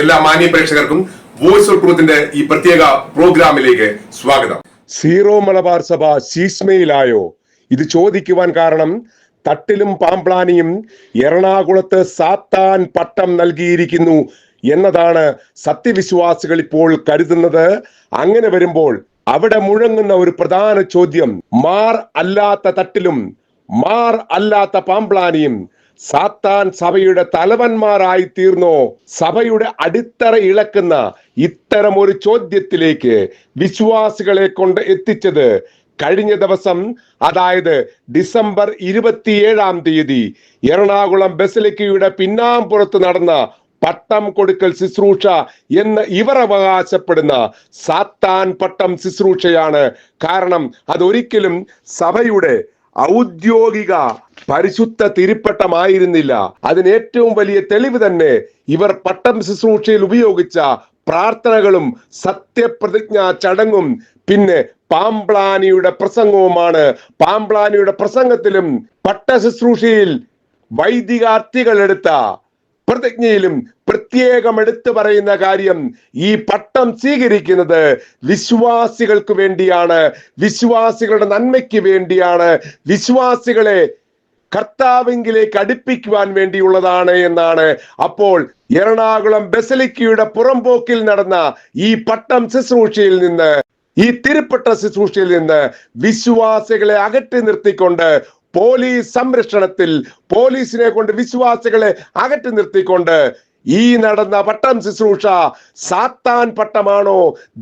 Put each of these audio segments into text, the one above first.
എല്ലാ മാന്യ പ്രേക്ഷകർക്കും വോയിസ് ഓഫ് ട്രൂത്തിന്റെ ഈ പ്രത്യേക പ്രോഗ്രാമിലേക്ക് സ്വാഗതം. സീറോ മലബാർ സഭ ശീസ്മയിലായോ ഇത് ചോദിക്കുവാൻ കാരണം തട്ടിലും പാമ്പ്ലാനിയും എറണാകുളത്ത് സാത്താൻ പട്ടം നൽകിയിരിക്കുന്നു എന്നതാണ് സത്യവിശ്വാസികൾ ഇപ്പോൾ കരുതുന്നത്. അങ്ങനെ വരുമ്പോൾ അവിടെ മുഴങ്ങുന്ന ഒരു പ്രധാന ചോദ്യം മാർ അല്ലാത്ത തട്ടിലും മാർ അല്ലാത്ത പാമ്പ്ലാനിയും സാത്താൻ സഭയുടെ തലവന്മാരായി തീർന്നോ? സഭയുടെ അടിത്തറ ഇളക്കുന്ന ഇത്തരം ഒരു ചോദ്യത്തിലേക്ക് വിശ്വാസികളെ കൊണ്ട് എത്തിച്ചത് കഴിഞ്ഞ ദിവസം അതായത് ഡിസംബർ ഇരുപത്തിയേഴാം തീയതി എറണാകുളം ബസലിക്കയുടെ പിന്നാമ്പുറത്ത് നടന്ന പട്ടം കൊടുക്കൽ ശുശ്രൂഷ എന്ന് ഇവർ അവകാശപ്പെടുന്ന സാത്താൻ പട്ടം ശുശ്രൂഷയാണ്. കാരണം അതൊരിക്കലും സഭയുടെ ഔദ്യോഗിക പരിശുദ്ധ തിരുപ്പട്ടമായിരുന്നില്ല. അതിന് ഏറ്റവും വലിയ തെളിവ് തന്നെ ഇവർ പട്ടം ശുശ്രൂഷയിൽ ഉപയോഗിച്ച പ്രാർത്ഥനകളും സത്യപ്രതിജ്ഞാ ചടങ്ങും പിന്നെ പാംപ്ലാനിയുടെ പ്രസംഗവുമാണ്. പാംപ്ലാനിയുടെ പ്രസംഗത്തിലും പട്ട ശുശ്രൂഷയിൽ വൈദികാർത്ഥികൾ എടുത്ത പ്രതിജ്ഞയിലും പ്രത്യേകം എടുത്തു പറയുന്ന കാര്യം ഈ പട്ടം സ്വീകരിക്കുന്നത് വിശ്വാസികൾക്ക് വേണ്ടിയാണ് വിശ്വാസികളുടെ നന്മയ്ക്ക് വേണ്ടിയാണ് വിശ്വാസികളെ കർത്താവിങ്കിലേക്ക് അടുപ്പിക്കുവാൻ വേണ്ടിയുള്ളതാണ് എന്നാണ്. അപ്പോൾ എറണാകുളം ബസലിക്കയുടെ പുറംപോക്കിൽ നടന്ന ഈ പട്ടം ശുശ്രൂഷയിൽ നിന്ന് ഈ തിരുപ്പട്ട ശുശ്രൂഷയിൽ നിന്ന് വിശ്വാസികളെ അകറ്റി നിർത്തിക്കൊണ്ട് പോലീസ് സംരക്ഷണത്തിൽ പോലീസിനെ കൊണ്ട് വിശ്വാസികളെ അകറ്റി നിർത്തിക്കൊണ്ട് ഈ നടന്ന പട്ടം ശുശ്രൂഷ സാത്താൻ പട്ടമാണോ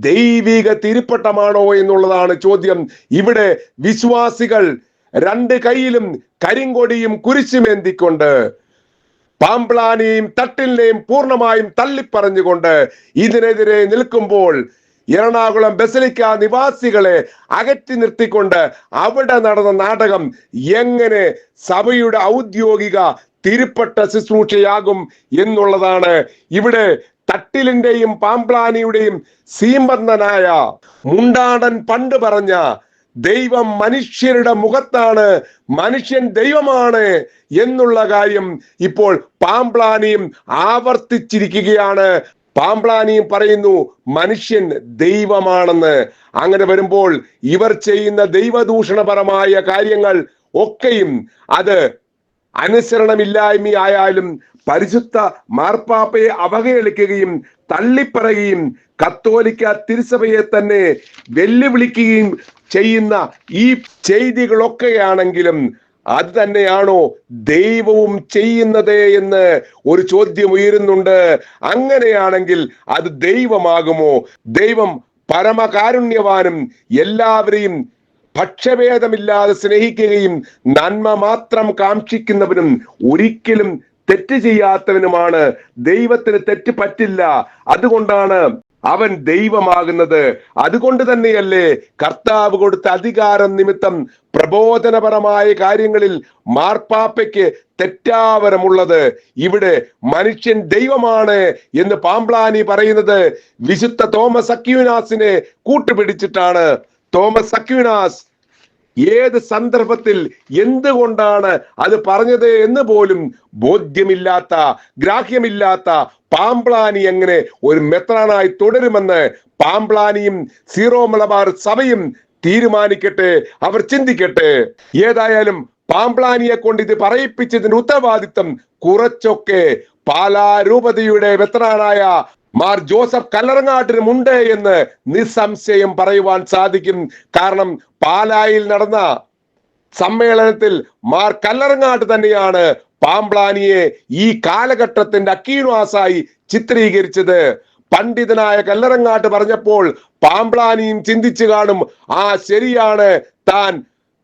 ദൈവിക തിരുപ്പട്ടമാണോ എന്നുള്ളതാണ് ചോദ്യം. ഇവിടെ വിശ്വാസികൾ രണ്ട് കൈയിലും കരിങ്കൊടിയും കുരിശുമേന്തിക്കൊണ്ട് പാമ്പ്ലാനെയും തട്ടിലിനെയും പൂർണമായും തള്ളിപ്പറഞ്ഞുകൊണ്ട് ഇതിനെതിരെ നിൽക്കുമ്പോൾ എറണാകുളം ബസലിക്ക നിവാസികളെ അകറ്റി നിർത്തിക്കൊണ്ട് അവിടെ നടന്ന നാടകം എങ്ങനെ സഭയുടെ ഔദ്യോഗിക തിരുപ്പട്ട ശുശ്രൂഷയാകും എന്നുള്ളതാണ് ഇവിടെ തട്ടിലിന്റെയും പാമ്പ്ലാനിയുടെയും സീമ്പന്നനായ മുണ്ടാടൻ പണ്ട് പറഞ്ഞ ദൈവം മനുഷ്യരുടെ മുഖത്താണ് മനുഷ്യൻ ദൈവമാണ് എന്നുള്ള കാര്യം ഇപ്പോൾ പാമ്പ്ലാനിയും ആവർത്തിച്ചിരിക്കുകയാണ്. പാമ്പ്ലാനിയും പറയുന്നു മനുഷ്യൻ ദൈവമാണെന്ന്. അങ്ങനെ വരുമ്പോൾ ഇവർ ചെയ്യുന്ന ദൈവദൂഷണപരമായ കാര്യങ്ങൾ ഒക്കെയും അത് അനുസരണമില്ലായ്മയായാലും പരിശുദ്ധ മാർപ്പാപ്പയെ അവഹേളിക്കുകയും തള്ളിപ്പറയുകയും കത്തോലിക്ക തിരുസഭയെ തന്നെ വെല്ലുവിളിക്കുകയും ചെയ്യുന്ന ഈ ചെയ്തികളൊക്കെയാണെങ്കിലും അത് തന്നെയാണോ ദൈവവും ചെയ്യുന്നത് എന്ന് ഒരു ചോദ്യം ഉയരുന്നുണ്ട്. അങ്ങനെയാണെങ്കിൽ അത് ദൈവമാകുമോ? ദൈവം പരമകാരുണ്യവാനും എല്ലാവരെയും പക്ഷഭേദമില്ലാതെ സ്നേഹിക്കുകയും നന്മ മാത്രം കാക്ഷിക്കുന്നവനും ഒരിക്കലും തെറ്റ് ചെയ്യാത്തവനുമാണ്. ദൈവത്തിന് തെറ്റ് പറ്റില്ല. അതുകൊണ്ടാണ് അവൻ ദൈവമാകുന്നത് അതുകൊണ്ട് തന്നെയല്ലേ കർത്താവ് കൊടുത്ത അധികാരം നിമിത്തം പ്രബോധനപരമായ കാര്യങ്ങളിൽ മാർപ്പാപ്പയ്ക്ക് തെറ്റാവരമുള്ളത്. ഇവിടെ മനുഷ്യൻ ദൈവമാണ് എന്ന് പാമ്പ്ലാനി പറയുന്നത് വിശുദ്ധ തോമസ് അക്യൂനാസിനെ കൂട്ടുപിടിച്ചിട്ടാണ്. തോമസ് അക്യൂനാസ് ഏത് സന്ദർഭത്തിൽ എന്തുകൊണ്ടാണ് അത് പറഞ്ഞത് എന്ന് പോലും ബോധ്യമില്ലാത്ത ഗ്രാഹ്യമില്ലാത്ത പാമ്പ്ലാനി എങ്ങനെ ഒരു മെത്രാനായി തുടരുമെന്ന് പാമ്പ്ലാനിയും സീറോ മലബാർ സഭയും തീരുമാനിക്കട്ടെ അവർ ചിന്തിക്കട്ടെ. ഏതായാലും പാമ്പ്ലാനിയെ കൊണ്ട് ഇത് പറയിപ്പിച്ചതിന്റെ ഉത്തരവാദിത്തം കുറച്ചൊക്കെ പാലാരൂപതയുടെ മെത്രാനായ മാർ ജോസഫ് കല്ലറങ്ങാട്ടിനും ഉണ്ട് എന്ന് നിസ്സംശയം പറയുവാൻ സാധിക്കും. കാരണം പാലായിൽ നടന്ന സമ്മേളനത്തിൽ മാർ കല്ലറങ്ങാട്ട് തന്നെയാണ് പാമ്പ്ലാനിയെ ഈ കാലഘട്ടത്തിന്റെ അക്കീണാസായി ചിത്രീകരിച്ചത്. പണ്ഡിതനായ കല്ലറങ്ങാട്ട് പറഞ്ഞപ്പോൾ പാമ്പ്ലാനിയും ചിന്തിച്ചു കാണും ആ ശരിയാണ് താൻ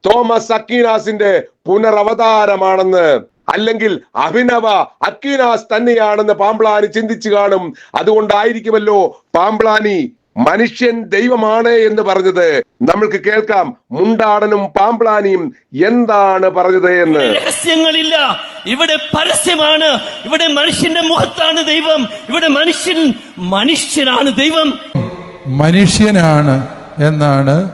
തോമസ് അക്കീനാസിന്റെ പുനരവതാരമാണെന്ന്. അല്ലെങ്കിൽ അഭിനവ അക്വിനാസ് തന്നെയാണെന്ന് പാമ്പ്ലാനി ചിന്തിച്ചു കാണും. അതുകൊണ്ടായിരിക്കുമല്ലോ പാമ്പ്ലാനി മനുഷ്യൻ ദൈവമാണ് എന്ന് പറഞ്ഞത്. നമ്മൾക്ക് കേൾക്കാം മുണ്ടാടനും പാമ്പ്ലാനിയും എന്താണ് പറഞ്ഞത് എന്ന്. രഹസ്യങ്ങളില്ല. ഇവിടെ പരസ്യമാണ്. ഇവിടെ മനുഷ്യന്റെ മുഖത്താണ് ദൈവം. ഇവിടെ മനുഷ്യൻ മനുഷ്യനാണ് ദൈവം. മനുഷ്യനാണ് എന്നാണ്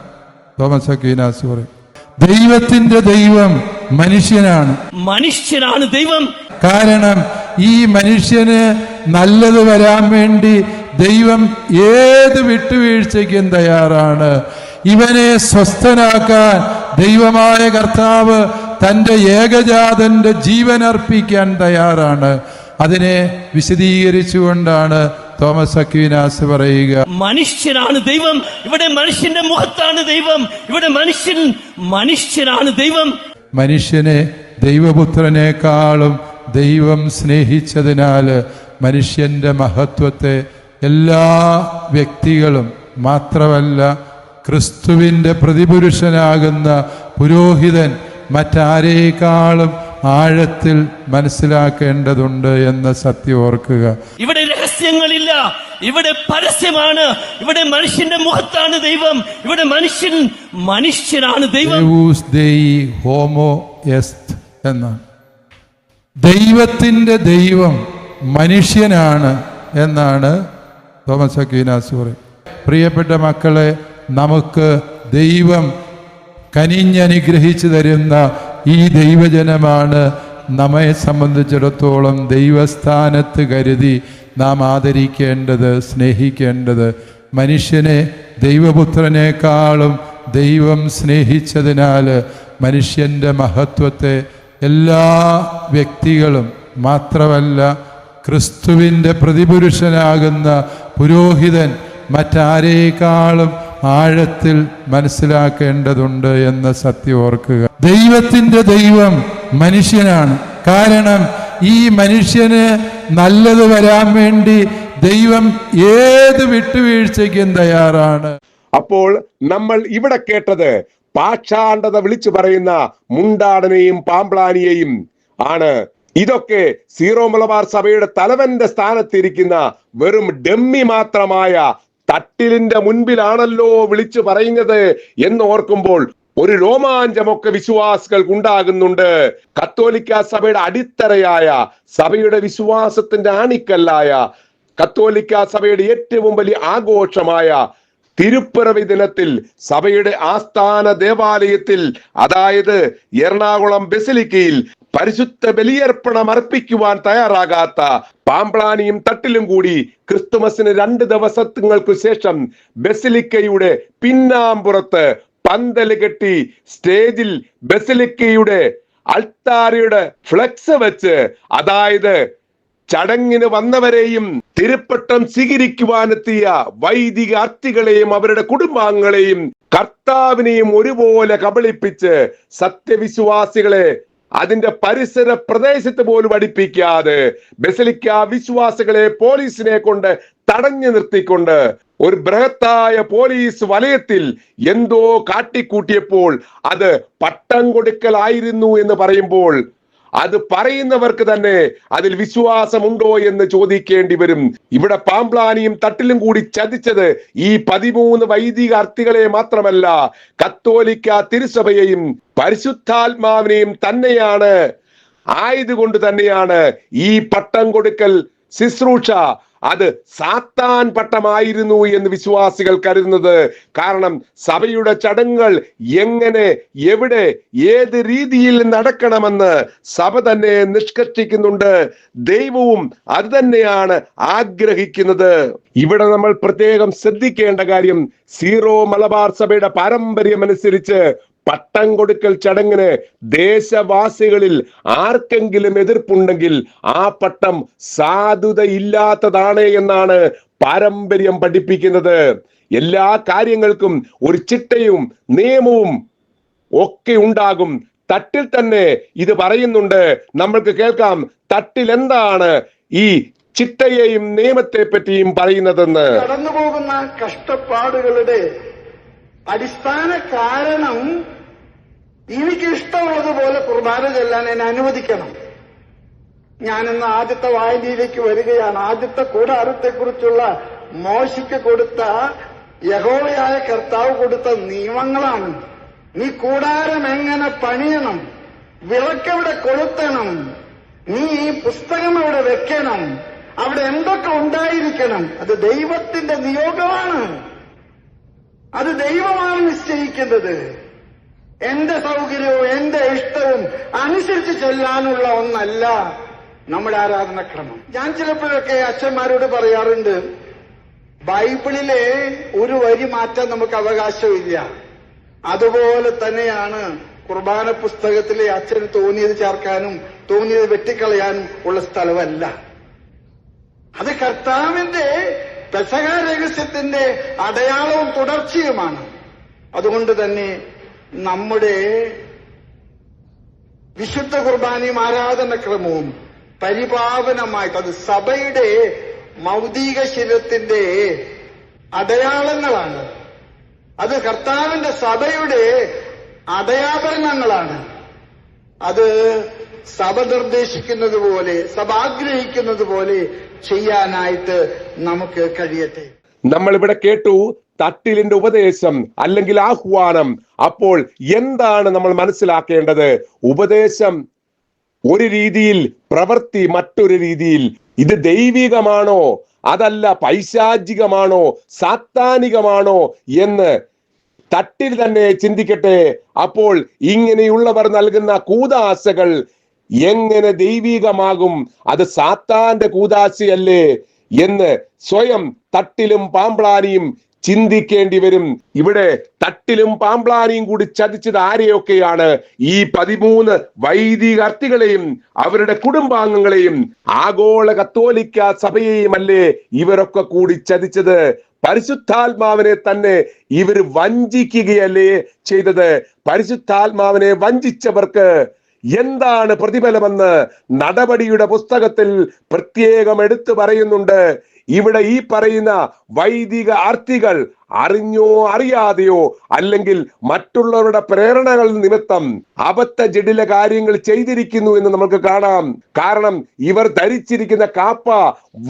തോമസ് അക്വീനാസ് പറയും ദൈവത്തിന്റെ ദൈവം മനുഷ്യനാണ്. മനുഷ്യനാണ് ദൈവം. കാരണം ഈ മനുഷ്യന് നല്ലത് വരാൻ വേണ്ടി ദൈവം ഏത് വിട്ടുവീഴ്ചയ്ക്കും തയ്യാറാണ്. ഇവനെ സ്വസ്ഥനാക്കാൻ ദൈവമായ കർത്താവ് തന്റെ ഏകജാതന്റെ ജീവൻ അർപ്പിക്കാൻ തയ്യാറാണ്. അതിനെ വിശദീകരിച്ചുകൊണ്ടാണ് തോമസ് അക്വിനാസ് പറയുക. മനുഷ്യനാണ് ദൈവം. ഇവിടെ മനുഷ്യന്റെ മുഖത്താണ് ദൈവം. ഇവിടെ മനുഷ്യൻ മനുഷ്യനാണ് ദൈവം. മനുഷ്യനെ ദൈവപുത്രനേക്കാളും ദൈവം സ്നേഹിച്ചതിനാൽ മനുഷ്യന്റെ മഹത്വത്തെ എല്ലാ വ്യക്തികളും മാത്രമല്ല ക്രിസ്തുവിന്റെ പ്രതിപുരുഷനാകുന്ന പുരോഹിതൻ മറ്റാരേക്കാളും ആഴത്തിൽ മനസ്സിലാക്കേണ്ടതുണ്ട് എന്ന സത്യം ഓർക്കുക. ഇവിടെ രഹസ്യങ്ങളില്ല. ഇവിടെ പരസ്യമാണ്. ഇവിടെ മനുഷ്യന്റെ മുഖത്താണ് ദൈവം. ഇവിടെ മനുഷ്യൻ മനുഷ്യനാണ് ദൈവം. ഹോമോ എസ്ത് ദൈവം മനുഷ്യനാണ് എന്നാണ് തോമസ് അക്വീനാസ് പറയും പ്രിയപ്പെട്ട മക്കളെ നമുക്ക് ദൈവം കനിഞ്ഞനുഗ്രഹിച്ചു തരുന്ന ഈ ദൈവജനമാണ് നമ്മെ സംബന്ധിച്ചിടത്തോളം ദൈവസ്ഥാനത്ത് കരുതി നാം ആദരിക്കേണ്ടത് സ്നേഹിക്കേണ്ടത്. മനുഷ്യനെ ദൈവപുത്രനേക്കാളും ദൈവം സ്നേഹിച്ചതിനാൽ മനുഷ്യന്റെ മഹത്വത്തെ എല്ലാ വ്യക്തികളും മാത്രമല്ല ക്രിസ്തുവിന്റെ പ്രതിപുരുഷനാകുന്ന പുരോഹിതൻ മറ്റാരേക്കാളും ആഴത്തിൽ മനസ്സിലാക്കേണ്ടതുണ്ട് എന്ന സത്യം ഓർക്കുക. ദൈവത്തിന്റെ ദൈവം മനുഷ്യനാണ്. കാരണം ഈ മനുഷ്യന് നല്ലത് വരാൻ വേണ്ടി ദൈവം ഏത് വിട്ടുവീഴ്ചയ്ക്കും തയ്യാറാണ്. അപ്പോൾ നമ്മൾ ഇവിടെ കേട്ടത് പാക്ഷാണ്ടത വിളിച്ചു പറയുന്ന മുണ്ടാടനെയും പാമ്പ്ലാനിയെയും ആണ്. ഇതൊക്കെ സീറോ മലബാർ സഭയുടെ തലവന്റെ സ്ഥാനത്തിരിക്കുന്ന വെറും ഡെമ്മി മാത്രമായ തട്ടിലിന്റെ മുൻപിലാണല്ലോ വിളിച്ചു പറയുന്നത് എന്ന് ഓർക്കുമ്പോൾ ഒരു രോമാഞ്ചമൊക്കെ വിശ്വാസികൾക്ക് ഉണ്ടാകുന്നുണ്ട് കത്തോലിക്ക സഭയുടെ അടിത്തറയായ സഭയുടെ വിശ്വാസത്തിന്റെ ആണിക്കല്ലായ കത്തോലിക്ക സഭയുടെ ഏറ്റവും വലിയ ആഘോഷമായ തിരുപ്പിറവി ദിനത്തിൽ സഭയുടെ ആസ്ഥാന ദേവാലയത്തിൽ അതായത് എറണാകുളം ബെസിലിക്കയിൽ പരിശുദ്ധ ബലിയർപ്പണം അർപ്പിക്കുവാൻ തയ്യാറാകാത്ത പാമ്പ്ലാനിയും തട്ടിലും കൂടി ക്രിസ്തുമസിന് രണ്ട് ദിവസങ്ങൾക്ക് ശേഷം ബെസിലിക്കയുടെ പിന്നാമ്പുറത്ത് പന്തൽ കെട്ടി സ്റ്റേജിൽ ബസലിക്കയുടെ അൾത്താരയുടെ ഫ്ലക്സ് വെച്ച് അതായത് ചടങ്ങിന് വന്നവരെയും തിരുപ്പട്ടം സ്വീകരിക്കുവാനെത്തിയ വൈദിക അർത്ഥികളെയും അവരുടെ കുടുംബാംഗങ്ങളെയും കർത്താവിനെയും ഒരുപോലെ കബളിപ്പിച്ച് സത്യവിശ്വാസികളെ അതിന്റെ പരിസര പ്രദേശത്ത് പോലും അടിപ്പിക്കാതെ ബസലിക്ക വിശ്വാസികളെ പോലീസിനെ കൊണ്ട് തടഞ്ഞു നിർത്തിക്കൊണ്ട് ഒരു ബൃഹത്തായ പോലീസ് വലയത്തിൽ എന്തോ കാട്ടിക്കൂട്ടിയപ്പോൾ അത് പട്ടം കൊടുക്കലായിരുന്നു എന്ന് പറയുമ്പോൾ അത് പറയുന്നവർക്ക് തന്നെ അതിൽ വിശ്വാസമുണ്ടോ എന്ന് ചോദിക്കേണ്ടി വരും. ഇവിടെ പാമ്പ്ലാനിയും തട്ടിലും കൂടി ചതിച്ചത് ഈ പതിമൂന്ന് വൈദിക അർത്ഥികളെ മാത്രമല്ല കത്തോലിക്ക തിരുസഭയെയും പരിശുദ്ധാത്മാവിനെയും തന്നെയാണ്. ആയതുകൊണ്ട് തന്നെയാണ് ഈ പട്ടം കൊടുക്കൽ ശുശ്രൂഷ അത് സാത്താൻ പട്ടമായിരുന്നു എന്ന് വിശ്വാസികൾ കരുതുന്നത്. കാരണം സഭയുടെ ചടങ്ങുകൾ എങ്ങനെ എവിടെ ഏത് രീതിയിൽ നടക്കണമെന്ന് സഭ തന്നെ നിഷ്കർഷിക്കുന്നുണ്ട്. ദൈവവും അത് തന്നെയാണ് ആഗ്രഹിക്കുന്നത്. ഇവിടെ നമ്മൾ പ്രത്യേകം ശ്രദ്ധിക്കേണ്ട കാര്യം സീറോ മലബാർ സഭയുടെ പാരമ്പര്യം അനുസരിച്ച് പട്ടം കൊടുക്കൽ ചടങ്ങിന് ദേശവാസികളിൽ ആർക്കെങ്കിലും എതിർപ്പുണ്ടെങ്കിൽ ആ പട്ടം സാധുതയില്ലാത്തതാണ് എന്നാണ് പാരമ്പര്യം പഠിപ്പിക്കുന്നത്. എല്ലാ കാര്യങ്ങൾക്കും ഒരു ചിട്ടയും നിയമവും ഒക്കെ ഉണ്ടാകും. തട്ടിൽ തന്നെ ഇത് പറയുന്നുണ്ട്. നമ്മൾക്ക് കേൾക്കാം തട്ടിൽ എന്താണ് ഈ ചിട്ടയെയും നിയമത്തെ പറ്റിയും പറയുന്നതെന്ന്. കടന്നുപോകുന്ന കഷ്ടപ്പാടുകളുടെ അടിസ്ഥാന കാരണം എനിക്ക് ഇഷ്ടമുള്ളതുപോലെ കുർബാന ചെല്ലാൻ എന്നെ അനുവദിക്കണം. ഞാനിന്ന് ആദ്യത്തെ വായനയിലേക്ക് വരികയാണ്. ആദ്യത്തെ കൂടാരത്തെക്കുറിച്ചുള്ള മോശയ്ക്ക് കൊടുത്ത യഹോവയായ കർത്താവ് കൊടുത്ത നിയമങ്ങളാണ്. നീ കൂടാരം എങ്ങനെ പണിയണം? വിളക്കെവിടെ കൊളുത്തണം? നീ ഈ പുസ്തകം അവിടെ വെക്കണം? അവിടെ എന്തൊക്കെ ഉണ്ടായിരിക്കണം? അത് ദൈവത്തിന്റെ നിയോഗമാണ്. അത് ദൈവമാണ് നിശ്ചയിക്കുന്നത് എന്റെ സൗകര്യവും എന്റെ ഇഷ്ടവും അനുസരിച്ച് ചെല്ലാനുള്ള ഒന്നല്ല നമ്മുടെ ആരാധനക്രമം ഞാൻ ചിലപ്പോഴൊക്കെ അച്ഛന്മാരോട് പറയാറുണ്ട് ബൈബിളിലെ ഒരു വരി മാറ്റാൻ നമുക്ക് അവകാശമില്ല. അതുപോലെ തന്നെയാണ് കുർബാന പുസ്തകത്തിലെ അച്ഛന് തോന്നിയത് ചേർക്കാനും തോന്നിയത് വെട്ടിക്കളയാനും ഉള്ള സ്ഥലമല്ല. അത് കർത്താവിന്റെ പെസക രഹസ്യത്തിന്റെ അടയാളവും തുടർച്ചയുമാണ്. അതുകൊണ്ട് തന്നെ നമ്മുടെ വിശുദ്ധ കുർബാനയും ആരാധനക്രമവും പരിപാവനമായിട്ട് അത് സഭയുടെ മൗതിക ശരീരത്തിന്റെ അടയാളങ്ങളാണ്. അത് കർത്താവിന്റെ സഭയുടെ അടയാഭരണങ്ങളാണ്. അത് സഭ നിർദ്ദേശിക്കുന്നത് പോലെ സഭ ആഗ്രഹിക്കുന്നത് പോലെ ചെയ്യാനായിട്ട് നമുക്ക് കഴിയട്ടെ. നമ്മളിവിടെ കേട്ടു തട്ടിലിന്റെ ഉപദേശം അല്ലെങ്കിൽ ആഹ്വാനം. അപ്പോൾ എന്താണ് നമ്മൾ മനസ്സിലാക്കേണ്ടത്? ഉപദേശം ഒരു രീതിയിൽ പ്രവൃത്തി മറ്റൊരു രീതിയിൽ. ഇത് ദൈവികമാണോ? അതല്ല പൈശാചികമാണോ? സാത്താനികമാണോ? എന്ന് തട്ടിൽ തന്നെ ചിന്തിക്കട്ടെ. അപ്പോൾ ഇങ്ങനെയുള്ളവർ നൽകുന്ന കൂതാശകൾ എങ്ങനെ ദൈവികമാകും? അത് സാത്താന്റെ കൂതാശയല്ലേ? എന്ന് സ്വയം തട്ടിലും പാമ്പ്ളാനിയും ചിന്തിക്കേണ്ടി വരും ഇവിടെ തട്ടിലും പാമ്പ്ലാനിയും കൂടി ചതിച്ചത് ആരെയൊക്കെയാണ്? ഈ പതിമൂന്ന് വൈദിക അർത്ഥികളെയും അവരുടെ കുടുംബാംഗങ്ങളെയും ആഗോള കത്തോലിക്ക സഭയെയും അല്ലേ ഇവരൊക്കെ കൂടി ചതിച്ചത്? പരിശുദ്ധാത്മാവിനെ തന്നെ ഇവർ വഞ്ചിക്കുകയല്ലേ ചെയ്തത്? പരിശുദ്ധാത്മാവിനെ വഞ്ചിച്ചവർക്ക് എന്താണ് പ്രതിഫലമെന്ന് നടപടിയുടെ പുസ്തകത്തിൽ പ്രത്യേകം എടുത്തു പറയുന്നുണ്ട്. ഇവിടെ ഈ പറയുന്ന വൈദിക അർത്ഥികൾ അറിഞ്ഞോ അറിയാതെയോ അല്ലെങ്കിൽ മറ്റുള്ളവരുടെ പ്രേരണകൾ നിമിത്തം അബദ്ധ ജഡില കാര്യങ്ങൾ ചെയ്തിരിക്കുന്നു എന്ന് നമുക്ക് കാണാം. കാരണം ഇവർ ധരിച്ചിരിക്കുന്ന കാപ്പ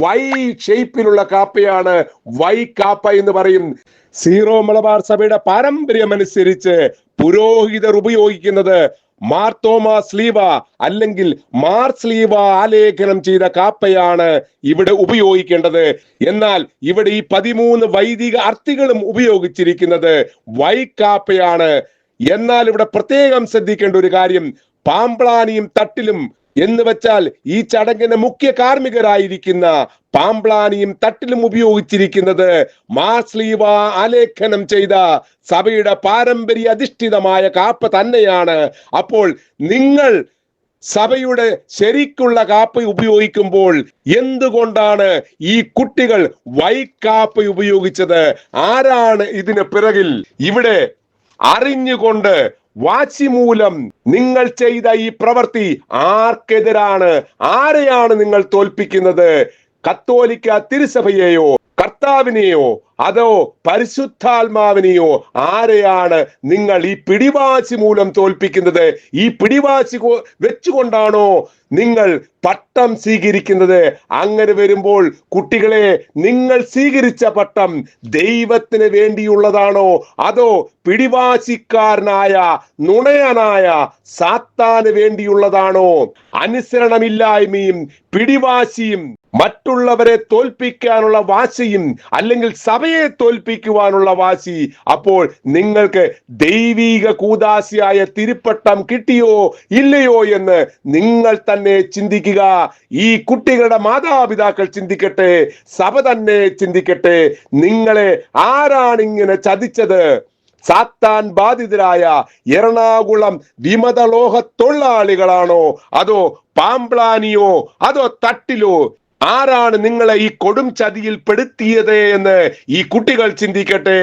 വൈ ഷേപ്പിലുള്ള കാപ്പയാണ്. വൈ കാപ്പ എന്ന് പറയും. സീറോ മലബാർ സഭയുടെ പാരമ്പര്യമനുസരിച്ച് പുരോഹിതർ ഉപയോഗിക്കുന്നത് മാർത്തോമ സ്ലീവ അല്ലെങ്കിൽ മാർ സ്ലീവ ആലേഖനം ചെയ്ത കാപ്പയാണ് ഇവിടെ ഉപയോഗിക്കേണ്ടത്. എന്നാൽ ഇവിടെ ഈ പതിമൂന്ന് വൈദിക അർത്ഥികളും ഉപയോഗിച്ചിരിക്കുന്നത് വൈക്കാപ്പയാണ് എന്നാൽ ഇവിടെ പ്രത്യേകം ശ്രദ്ധിക്കേണ്ട ഒരു കാര്യം പാമ്പ്ളാനിയും തട്ടിലും എന്ന് വെച്ചാൽ ഈ ചടങ്ങിന് മുഖ്യ കാർമ്മികരായിരിക്കുന്ന പാമ്പ്ലാനിയും തട്ടിലും ഉപയോഗിച്ചിരിക്കുന്നത് മാസ്ലീവ ആലേഖനം ചെയ്ത സഭയുടെ പാരമ്പര്യ അധിഷ്ഠിതമായ കാപ്പ തന്നെയാണ്. അപ്പോൾ നിങ്ങൾ സഭയുടെ ശരിക്കുള്ള കാപ്പ ഉപയോഗിക്കുമ്പോൾ എന്തുകൊണ്ടാണ് ഈ കുട്ടികൾ വൈക്കാപ്പ ഉപയോഗിച്ചത്? ആരാണ് ഇതിന് പിറകിൽ? ഇവിടെ അറിഞ്ഞുകൊണ്ട് വാശി മൂലം നിങ്ങൾ ചെയ്ത ഈ പ്രവൃത്തി ആർക്കെതിരാണ്? ആരെയാണ് നിങ്ങൾ തോൽപ്പിക്കുന്നത്? കത്തോലിക്ക തിരുസഭയെയോ കർത്താവിനെയോ അതോ പരിശുദ്ധാത്മാവിനെയോ ആരെയാണ് നിങ്ങൾ ഈ പിടിവാശി മൂലം തോൽപ്പിക്കുന്നത്? ഈ പിടിവാശി വെച്ചുകൊണ്ടാണോ നിങ്ങൾ പട്ടം സ്വീകരിക്കുന്നത്? അങ്ങനെ വരുമ്പോൾ കുട്ടികളെ നിങ്ങൾ സ്വീകരിച്ച പട്ടം ദൈവത്തിന് വേണ്ടിയുള്ളതാണോ? അതോ പിടിവാശിക്കാരനായ നുണയനായ സാത്താന് വേണ്ടിയുള്ളതാണോ? അനുസരണമില്ലായ്മയും പിടിവാശിയും മറ്റുള്ളവരെ തോൽപ്പിക്കാനുള്ള വാശിയും അല്ലെങ്കിൽ സഭയെ തോൽപ്പിക്കുവാനുള്ള വാശി അപ്പോൾ നിങ്ങൾക്ക് ദൈവീക കൂദാശിയായ തിരുപ്പട്ടം കിട്ടിയോ ഇല്ലയോ എന്ന് നിങ്ങൾ തന്നെ ചിന്തിക്കുക. ഈ കുട്ടികളുടെ മാതാപിതാക്കൾ ചിന്തിക്കട്ടെ സഭ തന്നെ ചിന്തിക്കട്ടെ നിങ്ങളെ ആരാണ് ഇങ്ങനെ ചതിച്ചത്? സാത്താൻ ബാധിതരായ എറണാകുളം വിമതലോഹ തൊഴിലാളികളാണോ? അതോ പാമ്പ്ലാനിയോ? അതോ തട്ടിലോ? ആരാണ് നിങ്ങളെ ഈ കൊടും ചതിയിൽ പെടുത്തിയത് എന്ന് ഈ കുട്ടികൾ ചിന്തിക്കട്ടെ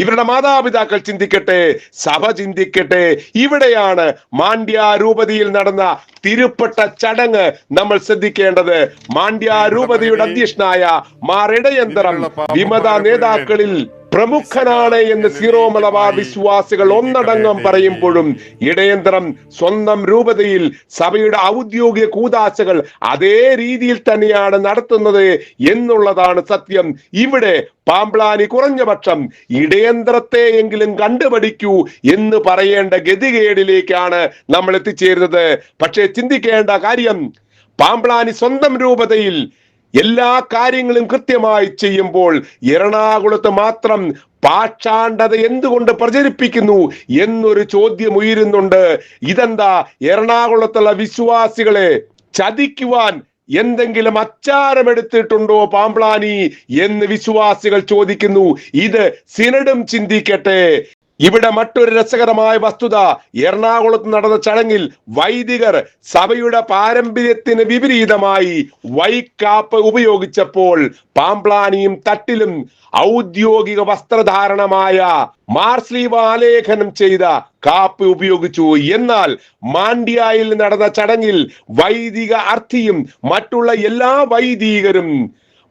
ഇവരുടെ മാതാപിതാക്കൾ ചിന്തിക്കട്ടെ സഭ ചിന്തിക്കട്ടെ. ഇവിടെയാണ് മാണ്ഡ്യാരൂപതയിൽ നടന്ന തിരുപ്പെട്ട ചടങ്ങ് നമ്മൾ ശ്രദ്ധിക്കേണ്ടത്. മാണ്ഡ്യാരൂപതയുടെ അധ്യക്ഷനായ മാർ ഇടയന്തരം വിമത നേതാക്കളിൽ പ്രമുഖനാണ് എന്ന് സീറോ മലബാർ വിശ്വാസികൾ ഒന്നടങ്കം പറയുമ്പോഴും ഇടയന്ത്രം സ്വന്തം രൂപതയിൽ സഭയുടെ ഔദ്യോഗിക കൂതാശകൾ അതേ രീതിയിൽ തന്നെയാണ് നടത്തുന്നത് എന്നുള്ളതാണ് സത്യം. ഇവിടെ പാമ്പ്ലാനി കുറഞ്ഞ പക്ഷം ഇടയന്ത്രത്തെ എങ്കിലും കണ്ടുപഠിക്കൂ എന്ന് പറയേണ്ട ഗതികേടിലേക്കാണ് നമ്മൾ എത്തിച്ചേരുന്നത്. പക്ഷേ ചിന്തിക്കേണ്ട കാര്യം പാമ്പ്ലാനി സ്വന്തം രൂപതയിൽ എല്ലാ കാര്യങ്ങളും കൃത്യമായി ചെയ്യുമ്പോൾ എറണാകുളത്ത് മാത്രം പാഷാണ്ഡത എന്തുകൊണ്ട് പ്രചരിപ്പിക്കുന്നു എന്നൊരു ചോദ്യം ഉയരുന്നുണ്ട്. ഇതെന്താ? എറണാകുളത്തുള്ള വിശ്വാസികളെ ചതിക്കുവാൻ എന്തെങ്കിലും അച്ചാരം എടുത്തിട്ടുണ്ടോ പാമ്പ്ലാനി എന്ന് വിശ്വാസികൾ ചോദിക്കുന്നു. ഇത് സിനഡും ചിന്തിക്കട്ടെ. ഇവിടെ മറ്റൊരു രസകരമായ വസ്തുത. എറണാകുളത്ത് നടന്ന ചടങ്ങിൽ വൈദികർ സഭയുടെ പാരമ്പര്യത്തിന് വിപരീതമായി വൈക്കാപ്പ് ഉപയോഗിച്ചപ്പോൾ പാമ്പ്ലാനിയും തട്ടിലും ഔദ്യോഗിക വസ്ത്രധാരണമായ മാർസ്ലീവ ആലേഖനം ചെയ്ത കാപ്പ് ഉപയോഗിച്ചു. എന്നാൽ മാണ്ഡ്യായിൽ നടന്ന ചടങ്ങിൽ വൈദിക അർത്ഥിയും മറ്റുള്ള എല്ലാ വൈദികരും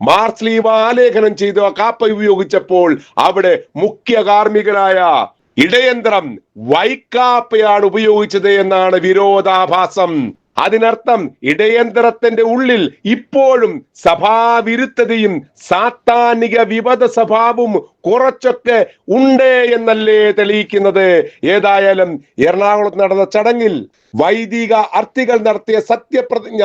മാർസ്ലീവ ആലേഖനം ചെയ്ത കാപ്പ ഉപയോഗിച്ചപ്പോൾ അവിടെ മുഖ്യ കാർമ്മികനായ ഇടയന്ത്രം വൈക്കാപ്പയാണ് ഉപയോഗിച്ചത് എന്നാണ് വിരോധാഭാസം. അതിനർത്ഥം ഇടയന്ത്രത്തിന്റെ ഉള്ളിൽ ഇപ്പോഴും സഭാവിരുദ്ധതയും സാത്താനിക വിപദ സ്വഭാവവും കുറച്ചൊക്കെ ഉണ്ട് എന്നല്ലേ തെളിയിക്കുന്നത്. ഏതായാലും എറണാകുളത്ത് നടന്ന ചടങ്ങിൽ വൈദിക അർത്ഥികൾ നടത്തിയ സത്യപ്രതിജ്ഞ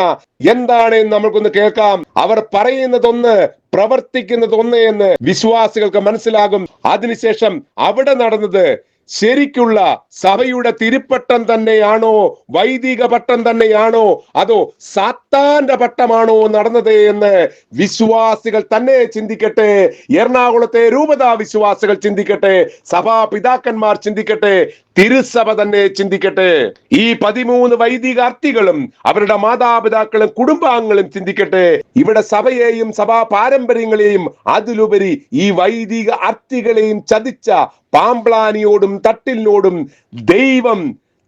എന്താണെന്ന് നമുക്കൊന്ന് കേൾക്കാം. അവർ പറയുന്നതൊന്ന് പ്രവർത്തിക്കുന്നതൊന്ന് എന്ന് വിശ്വാസികൾക്ക് മനസ്സിലാകും. അതിനുശേഷം അവിടെ നടന്നത് ശരിക്കുള്ള സഭയുടെ തിരുപ്പട്ടം തന്നെയാണോ? വൈദിക പട്ടം തന്നെയാണോ? അതോ സാത്താന്റെ പട്ടമാണോ നടന്നത് എന്ന് വിശ്വാസികൾ തന്നെ ചിന്തിക്കട്ടെ. എറണാകുളത്തെ രൂപതാ വിശ്വാസികൾ ചിന്തിക്കട്ടെ. സഭാ പിതാക്കന്മാർ ചിന്തിക്കട്ടെ. തിരുസഭ തന്നെ ചിന്തിക്കട്ടെ. ഈ പതിമൂന്ന് വൈദികാർത്ഥികളും അവരുടെ മാതാപിതാക്കളും കുടുംബാംഗങ്ങളും ചിന്തിക്കട്ടെ. ഇവിടെ സഭയെയും സഭാ പാരമ്പര്യങ്ങളെയും അതിലുപരി ഈ വൈദിക അർത്ഥികളെയും ചതിച്ച പാമ്പ്ലാനിയോടും തട്ടിലിനോടും ദൈവം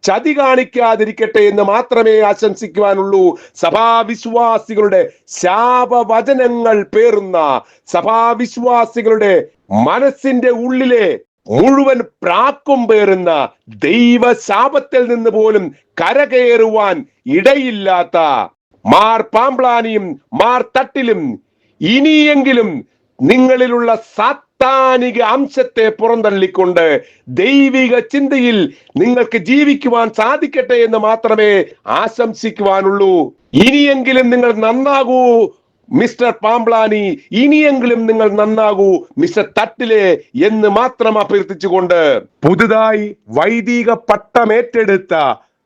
ചതി കാണിക്കാതിരിക്കട്ടെ എന്ന് മാത്രമേ ആശംസിക്കുവാനുള്ളൂ. സഭാവിശ്വാസികളുടെ ശാപവചനങ്ങൾ പേറുന്ന സഭാവിശ്വാസികളുടെ മനസ്സിന്റെ ഉള്ളിലെ മുഴുവൻ പ്രാക്കും പേറുന്ന ദൈവശാപത്തിൽ നിന്ന് പോലും കരകയറുവാൻ ഇടയില്ലാത്ത മാർ പാമ്പ്ലാനിയും മാർ തട്ടിലും ഇനിയെങ്കിലും നിങ്ങളിലുള്ള സാത്താനിക അംശത്തെ പുറന്തള്ളിക്കൊണ്ട് ദൈവിക ചിന്തയിൽ നിങ്ങൾക്ക് ജീവിക്കുവാൻ സാധിക്കട്ടെ എന്ന് മാത്രമേ ആശംസിക്കുവാനുള്ളൂ. ഇനിയെങ്കിലും നിങ്ങൾ നന്നാകൂ മിസ്റ്റർ പാമ്പ്ലാനി ഇനിയെങ്കിലും നിങ്ങൾ നന്നാകൂ മിസ്റ്റർ തട്ടിലെ എന്ന് മാത്രം അഭ്യർത്ഥിച്ചുകൊണ്ട് പുതുതായി വൈദിക പട്ടമേറ്റെടുത്ത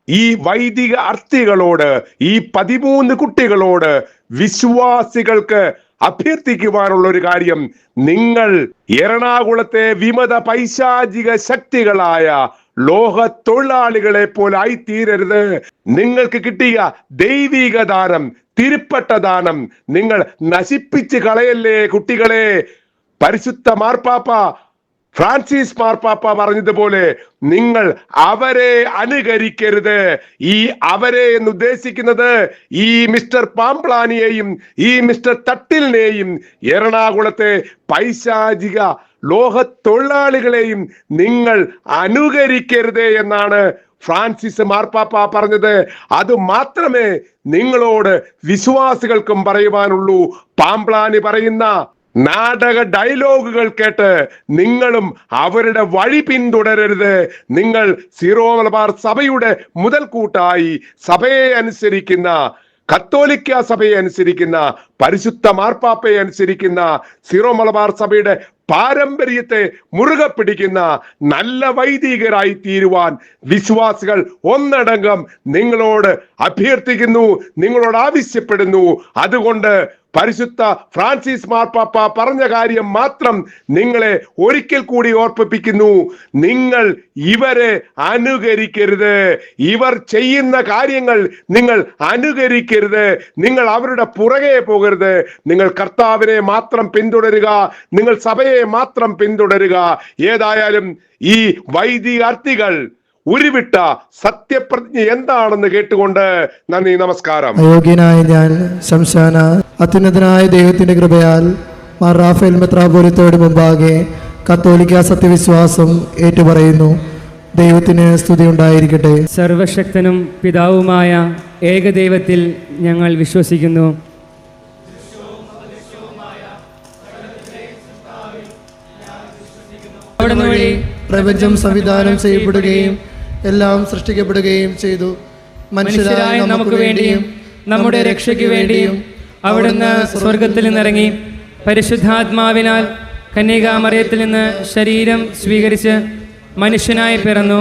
ഈ വൈദിക അർത്ഥികളോട് ഈ പതിമൂന്ന് കുട്ടികളോട് വിശ്വാസികൾക്ക് അഭ്യർത്ഥിക്കുവാനുള്ള ഒരു കാര്യം. നിങ്ങൾ എറണാകുളത്തെ വിമത പൈശാചിക ശക്തികളായ ലോക തൊഴിലാളികളെ പോലെ ആയിത്തീരരുത്. നിങ്ങൾക്ക് കിട്ടിയ ദൈവിക ദാനം തിരുപ്പട്ട ദാനം നിങ്ങൾ നശിപ്പിച്ച് കളയല്ലേ കുട്ടികളെ? പരിശുദ്ധ മാർപ്പാപ്പ ഫ്രാൻസിസ് മാർപ്പാപ്പ പറഞ്ഞതുപോലെ നിങ്ങൾ അവരെ അനുകരിക്കരുത്. ഈ അവരെ എന്ന് ഉദ്ദേശിക്കുന്നത് ഈ മിസ്റ്റർ പാംപ്ലാനിയെയും ഈ മിസ്റ്റർ തട്ടിലിനെയും എറണാകുളത്തെ പൈശാചിക ലോക തൊഴിലാളികളെയും നിങ്ങൾ അനുകരിക്കരുത് എന്നാണ് ഫ്രാൻസിസ് മാർപ്പാപ്പ പറഞ്ഞത്. അത് മാത്രമേ നിങ്ങളോട് വിശ്വാസികൾക്കും പറയുവാനുള്ളൂ. പാംപ്ലാനി പറയുന്ന നാടക ഡയലോഗുകൾ കേട്ട് നിങ്ങളും അവരുടെ വഴി പിന്തുടരരുത്. നിങ്ങൾ സീറോ മലബാർ സഭയുടെ മുതൽക്കൂട്ടായി സഭയെ അനുസരിക്കുന്ന കത്തോലിക്ക സഭയെ അനുസരിക്കുന്ന പരിശുദ്ധ മാർപ്പാപ്പയെ അനുസരിക്കുന്ന സീറോ മലബാർ സഭയുടെ പാരമ്പര്യത്തെ മുറുകെ പിടിക്കുന്ന നല്ല വൈദികരായി തീരുവാൻ വിശ്വാസികൾ ഒന്നടങ്കം നിങ്ങളോട് അഭ്യർത്ഥിക്കുന്നു നിങ്ങളോട് ആവശ്യപ്പെടുന്നു. അതുകൊണ്ട് പരിശുദ്ധ ഫ്രാൻസിസ് മാർപ്പാപ്പ പറഞ്ഞ കാര്യം മാത്രം നിങ്ങളെ ഒരിക്കൽ കൂടി ഓർപ്പിപ്പിക്കുന്നു. നിങ്ങൾ ഇവരെ അനുകരിക്കരുത്. ഇവർ ചെയ്യുന്ന കാര്യങ്ങൾ നിങ്ങൾ അനുകരിക്കരുത്. നിങ്ങൾ അവരുടെ പുറകെ പോകരുത്. നിങ്ങൾ കർത്താവിനെ മാത്രം പിന്തുടരുക നിങ്ങൾ സഭയെ മാത്രം പിന്തുടരുക. ഏതായാലും ഈ വൈദികാർത്ഥികൾ ഉരുവിട്ട സത്യപ്രതിജ്ഞ എന്താണെന്ന് കേട്ടുകൊണ്ട് നന്ദി നമസ്കാരം. അയോഗ്യനായ ഞാൻ ശംശാന അത്യുന്നതനായ ദൈവത്തിന്റെ കൃപയാൽ മാർ റാഫേൽ മെത്രാപോലിത്തോട് മുമ്പാകെ കത്തോലിക്ക സത്യവിശ്വാസം ഏറ്റുപറയുന്നു. ദൈവത്തിന് സ്തുതി ഉണ്ടായിരിക്കട്ടെ. സർവശക്തനും പിതാവുമായ ഏകദൈവത്തിൽ ഞങ്ങൾ വിശ്വസിക്കുന്നു. വഴി പ്രപഞ്ചം സംവിധാനം ചെയ്യപ്പെടുകയും എല്ലാം സൃഷ്ടിക്കപ്പെടുകയും ചെയ്തു. മനുഷ്യരായ നമുക്ക് വേണ്ടിയും നമ്മുടെ രക്ഷയ്ക്ക് വേണ്ടിയും അവിടുന്ന് സ്വർഗത്തിൽ നിന്നിറങ്ങി. പരിശുദ്ധാത്മാവിനാൽ കന്യകാമറിയത്തിൽ നിന്ന് ശരീരം സ്വീകരിച്ച് മനുഷ്യനായി പിറന്നു.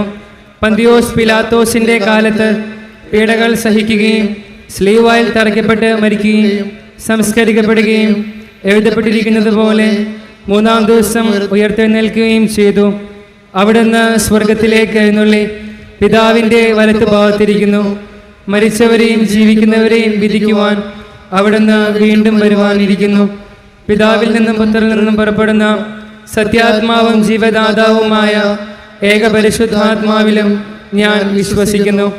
പന്തിയോസ് പിലാത്തോസിന്റെ കാലത്ത് പീഡകൾ സഹിക്കുകയും സ്ലീവായിൽ തറയ്ക്കപ്പെട്ട് മരിക്കുകയും സംസ്കരിക്കപ്പെടുകയും എഴുതപ്പെട്ടിരിക്കുന്നത് പോലെ മൂന്നാം ദിവസം ഉയർത്തെഴുന്നേൽക്കുകയും ചെയ്തു. അവിടുന്ന് സ്വർഗത്തിലേക്ക് എഴുന്നള്ളി പിതാവിന്റെ വലത്ത് ഭാഗത്തിരിക്കുന്നു. മരിച്ചവരെയും ജീവിക്കുന്നവരെയും വിധിക്കുവാൻ അവിടുന്ന് വീണ്ടും വരുവാനിരിക്കുന്നു. പിതാവിൽ നിന്നും പുത്രനിൽ നിന്നും പുറപ്പെടുന്ന സത്യാത്മാവും ജീവദാതാവുമായ ഏകപരിശുദ്ധാത്മാവിലും ഞാൻ വിശ്വസിക്കുന്നു.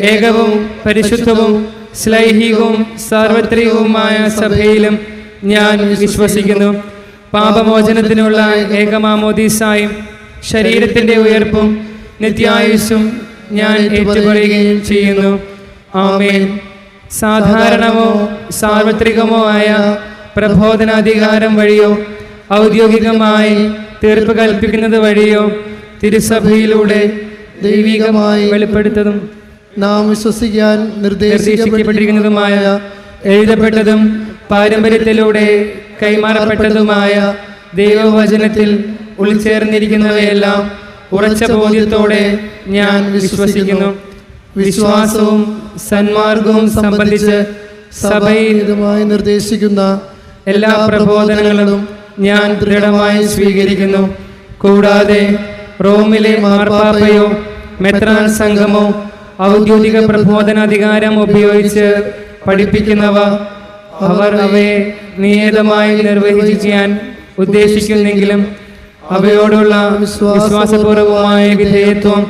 ഏകവും പരിശുദ്ധവും ശ്ലൈഹികവും സാർവത്രികവുമായ സഭയിലും ഞാൻ വിശ്വസിക്കുന്നു. പാപമോചനത്തിനുള്ള ഏകമാമോദീസായും ശരീരത്തിന്റെ ഉയർപ്പും നിത്യായുസ്സും ഞാൻ ഏറ്റുപറയുകയും ചെയ്യുന്നു. ആമേൻ. സാധാരണമോ സാർവത്രികമോ ആയ പ്രബോധനാധികാരം വഴിയോ ഔദ്യോഗികമായി തീർപ്പ് കൽപ്പിക്കുന്നത് വഴിയോ തിരുസഭയിലൂടെ ദൈവികമായി വെളിപ്പെടുത്തതും നാം വിശ്വസിക്കാൻ നിർദ്ദേശിക്കപ്പെട്ടിരിക്കുന്നതുമായ എഴുതപ്പെട്ടതും പാരമ്പര്യത്തിലൂടെ കൈമാറപ്പെട്ടതുമായ ദൈവവചനത്തിൽ ഉൾച്ചേർന്നിരിക്കുന്നവയെല്ലാം ഉറച്ച ബോധ്യത്തോടെ ഞാൻ വിശ്വസിക്കുന്നു. വിശ്വാസവും സന്മാർഗവും സംബന്ധിച്ച് സഭയിൽ ഇതുമായി നിർദ്ദേശിക്കുന്ന എല്ലാ പ്രബോധനങ്ങളും ഞാൻ ദൃഢമായി സ്വീകരിക്കുന്നു. കൂടാതെ റോമിലെ മാർപ്പാപ്പയോ മെത്രാൻ സംഘമോ ഔദ്യോഗിക പ്രബോധനാധികാരം ഉപയോഗിച്ച് പഠിപ്പിക്കുന്നവ അവർ അവയെ നിയതമായി നിർവഹിക്കാൻ ഉദ്ദേശിക്കുന്നെങ്കിലും അവയോടുള്ള വിശ്വാസപൂർവമായ വിധേയത്വം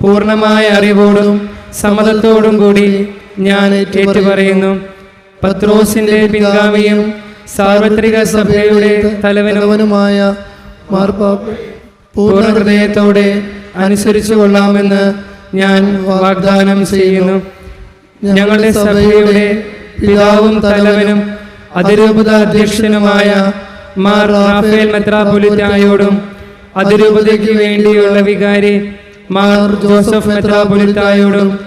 പൂർണമായ അറിവോടും സമ്മതത്തോടും കൂടി ഞാൻ ഏറ്റുപറയുന്നു. പത്രോസിന്റെ പിൻഗാമിയും സാർവത്രിക സഭയുടെ തലവനവനുമായ പൂർണ ഹൃദയത്തോടെ അനുസരിച്ചു കൊള്ളാമെന്ന് ഞാൻ വാഗ്ദാനം ചെയ്യുന്നു. ഞങ്ങളുടെ സഭയുടെ പിതാവും തലവനും അതിരൂപത അധ്യക്ഷനുമായ മാർ റാഫേൽ മെത്രാപൊലിത്തായോടും അതിരൂപതയ്ക്ക് വേണ്ടിയുള്ള വികാരി മാർ ജോസഫ് മെത്രാപൊലിത്തായോടും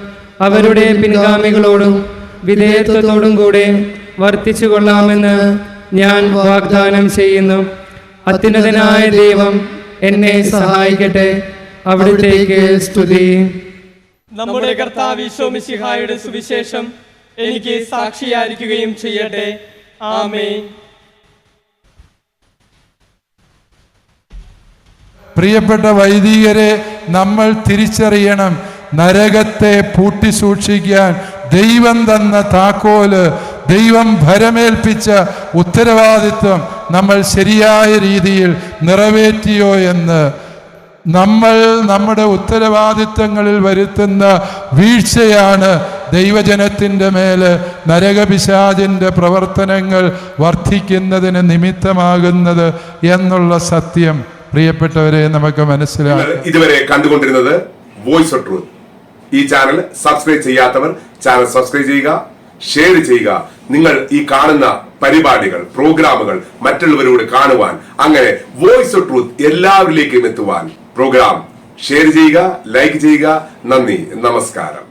അവരുടെ പിൻഗാമികളോടും വിധേയത്വത്തോടും കൂടെ വർത്തിച്ചു കൊള്ളാമെന്ന് ഞാൻ വാഗ്ദാനം ചെയ്യുന്നു. അത്യുന്നതനായ ദൈവം എന്നെ സഹായിക്കട്ടെ. അവിടുത്തേക്ക് സ്തുതി. നമ്മുടെ കർത്താവ് സുവിശേഷം എനിക്ക് സാക്ഷിയായിരിക്കുകയും ചെയ്യട്ടെ. ആമേ പ്രിയപ്പെട്ട വൈദികരെ നമ്മൾ തിരിച്ചറിയണം. നരകത്തെ പൂട്ടി സൂക്ഷിക്കാൻ ദൈവം തന്ന താക്കോൽ ദൈവം ഭരമേൽപ്പിച്ച ഉത്തരവാദിത്വം നമ്മൾ ശരിയായ രീതിയിൽ നിറവേറ്റിയോ എന്ന്. നമ്മൾ നമ്മുടെ ഉത്തരവാദിത്തങ്ങളിൽ വരുത്തുന്ന വീഴ്ചയാണ് ദൈവജനത്തിന്റെ മേൽ നരകപിശാചിന്റെ പ്രവർത്തനങ്ങൾ വർദ്ധിക്കുന്നതിന് നിമിത്തമാകുന്നത് എന്നുള്ള സത്യം. പ്രിയപ്പെട്ടവരെ നമുക്ക് മനസ്സിലാക്കാം ഇതുവരെ കണ്ടുകൊണ്ടിരുന്നത് വോയിസ് ഓഫ് ട്രൂത്ത് ഈ ചാനൽ സബ്സ്ക്രൈബ് ചെയ്യാത്തവർ ചാനൽ സബ്സ്ക്രൈബ് ചെയ്യുക ഷെയർ ചെയ്യുക. നിങ്ങൾ ഈ കാണുന്ന പരിപാടികൾ പ്രോഗ്രാമുകൾ മറ്റുള്ളവരോട് കാണുവാൻ അങ്ങനെ വോയിസ് ഓഫ് ട്രൂത്ത് എല്ലാവരിലേക്കും എത്തുവാൻ പ്രോഗ്രാം ഷെയർ ചെയ്യുക ലൈക്ക് ചെയ്യുക. നന്ദി. നമസ്കാരം.